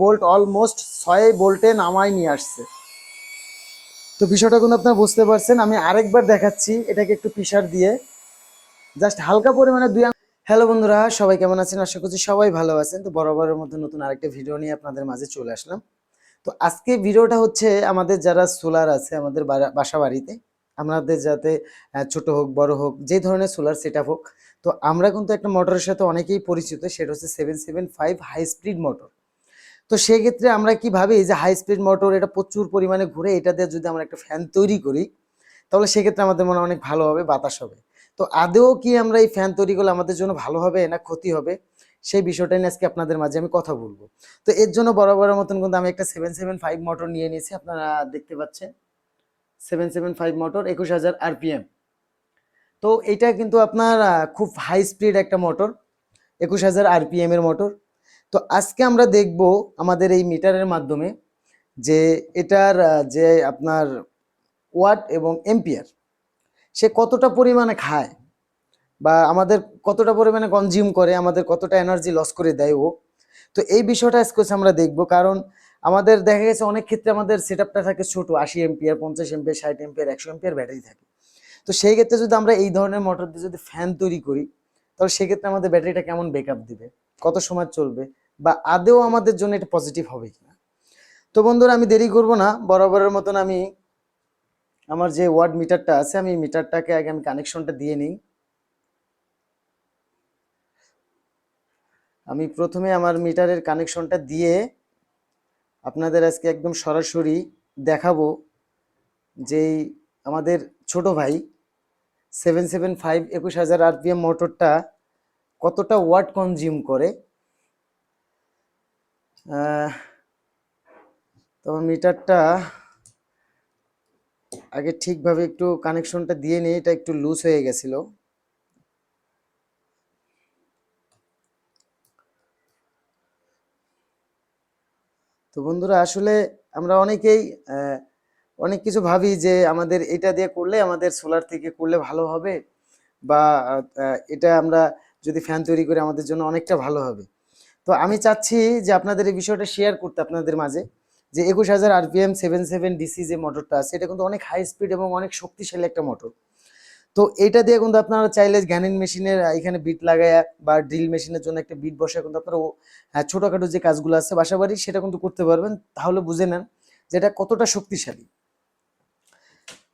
Bolt almost ছয় বোল্টে নামায় নিয়ে আসছে। তো বিষয়টা কিন্তু আপনারা বুঝতে পারছেন, আমি আরেকবার দেখাচ্ছি এটাকে একটু পিসার দিয়ে। জাস্ট হালকা পরিমাণে দুই হ্যালো বন্ধুরা, সবাই কেমন আছেন? আশা করছি সবাই ভালো আছেন। তো বরাবরের মধ্যে নতুন আরেকটা ভিডিও নিয়ে আপনাদের মাঝে চলে আসলাম। তো আজকে ভিডিওটা হচ্ছে আমাদের যারা সোলার আছে, আমাদের বাসা বাড়িতে, আমাদের যাতে ছোট হোক, বড় হোক, যে ধরনের সোলার সেট হোক। তো আমরা কিন্তু একটা মোটরের সাথে অনেকেই পরিচিত, সেটা হচ্ছে seven seven five high speed motor তো সেক্ষেত্রে আমরা কি ভাবি? যে হাই স্পিড মোটর এটা প্রচুর পরিমাণে ঘুরে, এটা দিয়ে যদি আমরা একটা ফ্যান তৈরি করি, তাহলে সেক্ষেত্রে আমাদের মনে অনেক ভালো হবে, বাতাস হবে। তো আদেও কি আমরা এই ফ্যান তৈরি করলে আমাদের জন্য ভালো হবে না ক্ষতি হবে? সেই বিষয়টা নিয়ে আজকে আপনাদের মাঝে আমি কথা বলব। তো এর জন্য বড় বড় মতন কিন্তু আমি একটা সেভেন সেভেন ফাইভ মোটর নিয়ে নিয়েছি, আপনারা দেখতে পাচ্ছেন। সেভেন সেভেন ফাইভ মোটর একুশ হাজার আরপিএম তো এটা কিন্তু আপনার খুব হাই স্পিড একটা মোটর একুশ হাজার আরপিএম এর মোটর তো আজকে আমরা দেখব আমাদের এই মিটারের মাধ্যমে যে এটার যে আপনার ওয়াট এবং এম্পিয়ার, সে কতটা পরিমাণে খায় বা আমাদের কতটা পরিমাণে কনজিউম করে, আমাদের কতটা এনার্জি লস করে দেয় ও। তো এই বিষয়টা আজকে আমরা দেখব, কারণ আমাদের দেখা গেছে অনেক ক্ষেত্রে আমাদের সেট থাকে ছোট, আশি এম্পিয়ার, পঞ্চাশ এম্পিয়ার, ষাট এম্পিয়ার, একশো এম্পিয়ার ব্যাটারি থাকে। তো সেই ক্ষেত্রে যদি আমরা এই ধরনের মোটর দিয়ে যদি ফ্যান তৈরি করি, তাহলে সেক্ষেত্রে আমাদের ব্যাটারিটা কেমন ব্যাকআপ দিবে? কত সময় চলবে? বা আদেও আমাদের জন্য এটা পজিটিভ হবে কিনা। তো বন্ধুরা, আমি দেরি করব না। বরাবরের মতন আমি আমার যে ওয়ার্ড মিটারটা আছে, আমি মিটারটাকে আগে আমি কানেকশনটা দিয়ে নিই। আমি প্রথমে আমার মিটারের কানেকশনটা দিয়ে আপনাদের আজকে একদম সরাসরি দেখাবো যেই আমাদের ছোট ভাই সেভেন সেভেন ফাইভ একুশ হাজার আরপিএম মোটরটা কতটা ওয়াট কনজিউম করে। আহ, তো আমার মিটারটা আগে ঠিকভাবে একটু কানেকশনটা দিয়ে নিই এটা একটু লুজ হয়ে গেছিল। তো বন্ধুরা আসলে আমরা অনেকেই অনেক কিছু ভাবি যে আমাদের এটা দিয়ে করলে আমাদের সোলার থেকে করলে ভালো হবে বা এটা আমরা যদি ফ্যান তৈরি করি আমাদের জন্য অনেকটা ভালো হবে। তো আমি চাচ্ছি যে আপনাদের এই বিষয়টা শেয়ার করতে আপনাদের মাঝে যে একুশ হাজার আরপিএম সেভেন সেভেন ডিসি যে মোটরটা আছে এটা কিন্তু অনেক হাই স্পিড এবং অনেক শক্তিশালী একটা মোটর তো এটা দিয়ে কিন্তু আপনারা চাইলে গ্যানিন মেশিনের এখানে বিট লাগায়া বা ড্রিল মেশিনের জন্য একটা বিট বসে কিন্তু আপনারা হ্যাঁ, ছোটখাটো যে কাজগুলো আছে বাসা বাড়ি সেটা কিন্তু করতে পারবেন। তাহলে বুঝে নেন যে এটা কতটা শক্তিশালী।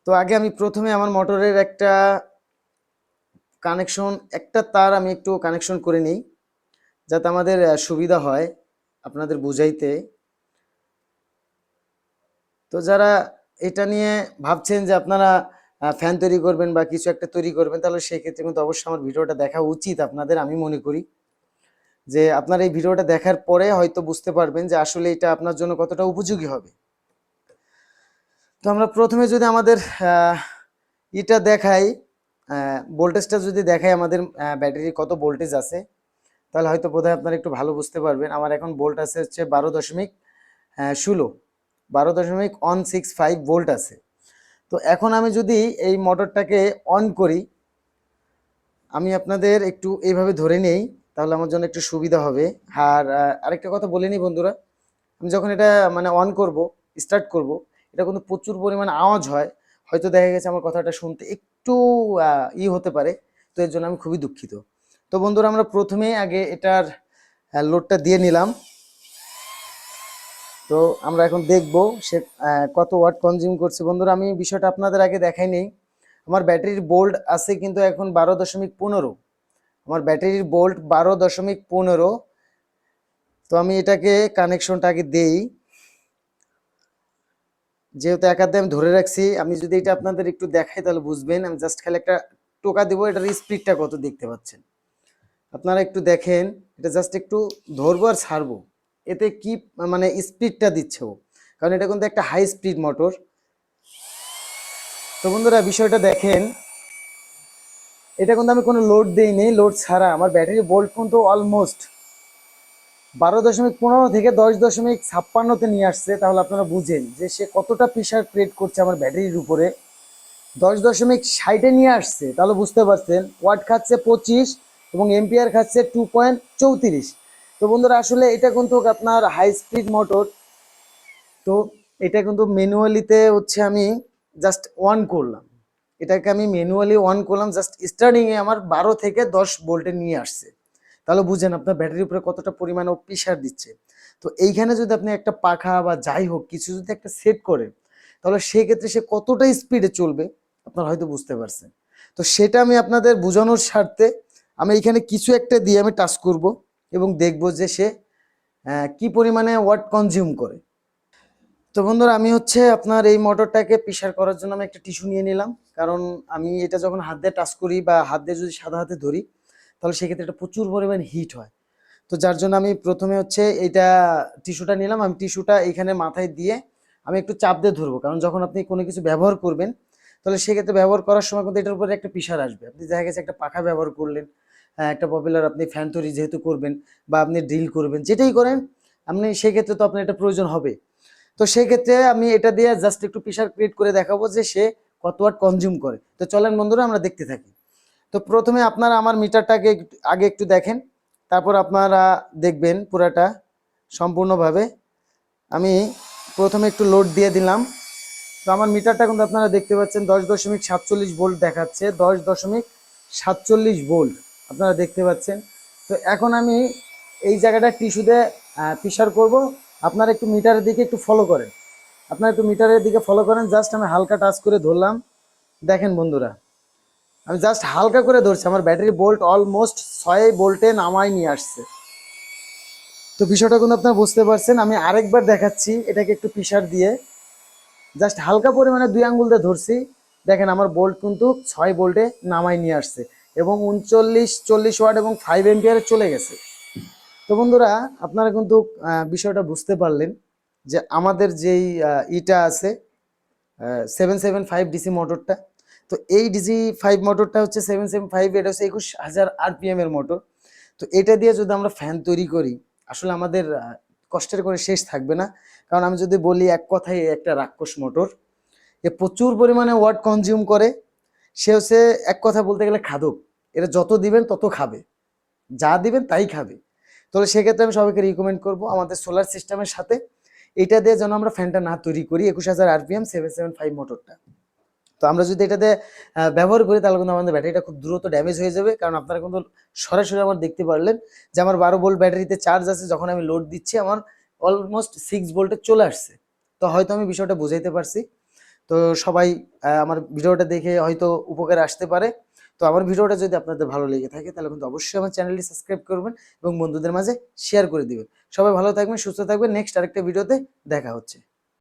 তো আগে আমি প্রথমে আমার মোটরের একটা কানেকশন একটা তার আমি একটু কানেকশন করে নিই। যাতে আমাদের সুবিধা হয় আপনাদের বুঝাইতে। তো যারা এটা নিয়ে ভাবছেন যে আপনারা ফ্যান তৈরি করবেন বা কিছু একটা তৈরি করবেন, তাহলে সেই ক্ষেত্রে কিন্তু অবশ্যই আমার ভিডিওটা দেখা উচিত আপনাদের, আমি মনে করি। যে আপনার এই ভিডিওটা দেখার পরে হয়তো বুঝতে পারবেন যে আসলে এটা আপনার জন্য কতটা উপযোগী হবে। তো আমরা প্রথমে যদি আমাদের এটা দেখাই ভোল্টেজটা যদি দেখাই আমাদের ব্যাটারি কত ভোল্টেজ আছে। তাহলে হয়তো বোধহয় আপনারা একটু ভালো বুঝতে পারবেন। আমার এখন ভোল্ট আছে হচ্ছে বারো দশমিক ষোলো। বারো দশমিক ওয়ান সিক্স ফাইভ ভোল্ট আছে। তো এখন আমি যদি এই মোটরটাকে অন করি, আমি আপনাদের একটু এইভাবে ধরে নেই, তাহলে আমার জন্য একটু সুবিধা হবে। আর আরেকটা কথা বলে নিই বন্ধুরা, আমি যখন এটা মানে অন করব স্টার্ট করব, এটা কিন্তু প্রচুর পরিমাণে আওয়াজ হয়। হয়তো দেখা গেছে আমার কথাটা শুনতে একটু ই হতে পারে, তো এর জন্য আমি খুবই দুঃখিত। তো বন্ধুরা, আমরা প্রথমেই আগে এটার লোডটা দিয়ে নিলাম। তো আমরা এখন দেখব সে কত ওয়াট কনজিউম করছে। বন্ধুরা, আমি বিষয়টা আপনাদের আগে দেখাই নেই। আমার ব্যাটারির বোল্ট আছে কিন্তু এখন বারো দশমিক পনেরো। আমার ব্যাটারির বোল্ট বারো দশমিক পনেরো। তো আমি এটাকে কানেকশনটা আগে দেই। যেহেতু একাতে আমি ধরে রাখছি, আমি যদি এটা আপনাদের একটু দেখাই তাহলে বুঝবেন। আমি জাস্ট খালি একটা টোকা দেবো, এটার স্পিডটা কত দেখতে পাচ্ছেন। আপনারা একটু দেখেন, এটা জাস্ট একটু ধরবো আর ছাড়বো। এতে কি মানে স্পিডটা দিচ্ছে ও। কারণ এটা কিন্তু একটা হাই স্পিড মোটর তো বন্ধুরা, বিষয়টা দেখেন। এটা কিন্তু আমি কোনো লোড দেইনি লোড ছাড়া। আমার ব্যাটারি ভোল্ট কিন্তু অলমোস্ট বারো দশমিক পনেরো থেকে দশ দশমিক ছাপ্পান্নতে নিয়ে আসছে। তাহলে আপনারা বুঝেন যে সে কতটা প্রেশার ক্রিয়েট করছে আমার ব্যাটারির উপরে। দশ দশমিক ষাটে নিয়ে আসছে, তাহলে বুঝতে পারছেন। ওয়াট খাচ্ছে পঁচিশ এবং এম্পিয়ার খাচ্ছে টু পয়েন্ট চৌত্রিশ। তো বন্ধুরা, আসলে এটা কিন্তু আপনার হাই স্পিড মোটর তো এটা কিন্তু ম্যানুয়ালিতে হচ্ছে আমি জাস্ট অন করলাম। এটাকে আমি ম্যানুয়ালি অন করলাম জাস্ট স্টার্টিংয়ে আমার বারো থেকে দশ ভোল্টে নিয়ে আসছে। তাহলে বুঝেন আপনার ব্যাটারির উপরে কতটা পরিমাণে ও প্রেশার দিচ্ছে। তো এইখানে যদি আপনি একটা পাখা বা যাই হোক, কিছু যদি একটা সেট করেন, তাহলে সেক্ষেত্রে সে কতটা স্পিডে চলবে, আপনারা হয়তো বুঝতে পারছেন। তো সেটা আমি আপনাদের বোঝানোর স্বার্থে আমি এখানে কিছু একটা দিয়ে আমি টাচ করব এবং দেখব যে সে কি পরিমাণে ওয়াট কনজিউম করে। তো বন্ধুরা, আমি হচ্ছে আপনার এই মোটরটাকে প্রেশার করার জন্য আমি একটা টিস্যু নিয়ে নিলাম। কারণ আমি এটা যখন হাত দিয়ে টাচ করি বা হাত দিয়ে যদি সাদা হাতে ধরি, তাহলে সেক্ষেত্রে এটা প্রচুর পরিমাণ হিট হয়। তো যার জন্য আমি প্রথমে হচ্ছে এইটা টিস্যুটা নিলাম। আমি টিস্যুটা এখানে মাথায় দিয়ে আমি একটু চাপ দিয়ে ধরবো। কারণ যখন আপনি কোনো কিছু ব্যবহার করবেন, তাহলে সেক্ষেত্রে ব্যবহার করার সময় কিন্তু এটার উপরে একটা প্রেশার আসবে। আপনি দেখা গেছে একটা পাখা ব্যবহার করলেন একটা পপুলার আপনি ফ্যান তৈরি যেহেতু করবেন বা আপনি ড্রিল করবেন, যেটাই করেন, আপনি সেক্ষেত্রে তো আপনার এটা প্রয়োজন হবে। তো সেক্ষেত্রে আমি এটা দিয়ে জাস্ট একটু প্রেশার ক্রিয়েট করে দেখাবো যে সে কত ওয়াট কনজিউম করে। তো চলেন বন্ধুরা, আমরা দেখতে থাকি। তো প্রথমে আপনারা আমার মিটারটাকে আগে একটু দেখেন, তারপর আপনারা দেখবেন পুরাটা সম্পূর্ণভাবে। আমি প্রথমে একটু লোড দিয়ে দিলাম। তো আমার মিটারটা কিন্তু আপনারা দেখতে পাচ্ছেন, দশ দশমিক সাতচল্লিশ ভোল্ট দেখাচ্ছে, দশ দশমিক সাতচল্লিশ ভোল্ট আপনারা দেখতে পাচ্ছেন। তো এখন আমি এই জায়গাটা টিস্যুতে প্রেশার করব। আপনারা একটু মিটারের দিকে একটু ফলো করেন। আপনারা একটু মিটারের দিকে ফলো করেন। জাস্ট আমি হালকা টাচ করে ধরলাম। দেখেন বন্ধুরা, আমি জাস্ট হালকা করে ধরছি। আমার ব্যাটারি বোল্ট অলমোস্ট ছয় বোল্টে নামাই নিয়ে আসছে। তো বিষয়টা কিন্তু আপনারা বুঝতে পারছেন। আমি আরেকবার দেখাচ্ছি এটাকে একটু প্রেশার দিয়ে। জাস্ট হালকা পরিমাণে দুই আঙ্গুল দিয়ে ধরছি। দেখেন আমার বোল্ট কিন্তু ছয় বোল্টে নামাই নিয়ে আসছে। এবং উনচল্লিশ, চল্লিশ ওয়াট এবং ফাইভ এম্পিয়ারে চলে গেছে। তো বন্ধুরা, আপনারা কিন্তু বিষয়টা বুঝতে পারলেন যে আমাদের যেই ইটা আছে সেভেন সেভেন ফাইভ ডিসি মোটরটা তো এই ডিসি ফাইভ মোটরটা হচ্ছে সেভেন সেভেন ফাইভ এটা হচ্ছে একুশ হাজার আরপিএম এর মোটর তো এটা দিয়ে যদি আমরা ফ্যান তৈরি করি, আসলে আমাদের কষ্টের করে শেষ থাকবে না। কারণ আমি যদি বলি এক কথায় একটা রাক্ষস মোটর এ প্রচুর পরিমাণে ওয়াট কনজিউম করে, সে হচ্ছে এক কথা বলতে গেলে খাদক। এটা যত দিবেন তত খাবে। যা দিবেন তাই খাবে। তাহলে সেক্ষেত্রে আমি সবাইকে রিকমেন্ড করব আমাদের সোলার সিস্টেমের সাথে। এটা দিয়ে যেন আমরা ফ্যানটা না তৈরি করি, একুশ হাজার আরপিএম সেভেন সেভেন ফাইভ মোটরটা তো আমরা যদি এটাতে ব্যবহার করি তাহলে কিন্তু আমাদের ব্যাটারিটা খুব দ্রুত ড্যামেজ হয়ে যাবে। কারণ আপনারা কিন্তু সরাসরি আমার দেখতে পারলেন যে আমার বারো ভোল্ট ব্যাটারিতে চার্জ আছে, যখন আমি লোড দিচ্ছি আমার অলমোস্ট সিক্স ভোল্টে চলে আসছে। তো হয়তো আমি বিষয়টা বুঝাইতে পারছি। তো সবাই আমার ভিডিওটা দেখে হয়তো উপকারে আসতে পারে। তো আমার ভিডিওটা যদি আপনাদের ভালো লেগে থাকে, তাহলে কিন্তু অবশ্যই আমার চ্যানেলটি সাবস্ক্রাইব করবেন এবং বন্ধুদের মাঝে শেয়ার করে দিবেন। সবাই ভালো থাকবেন, সুস্থ থাকবেন। নেক্সট আরেকটা ভিডিওতে দেখা হচ্ছে।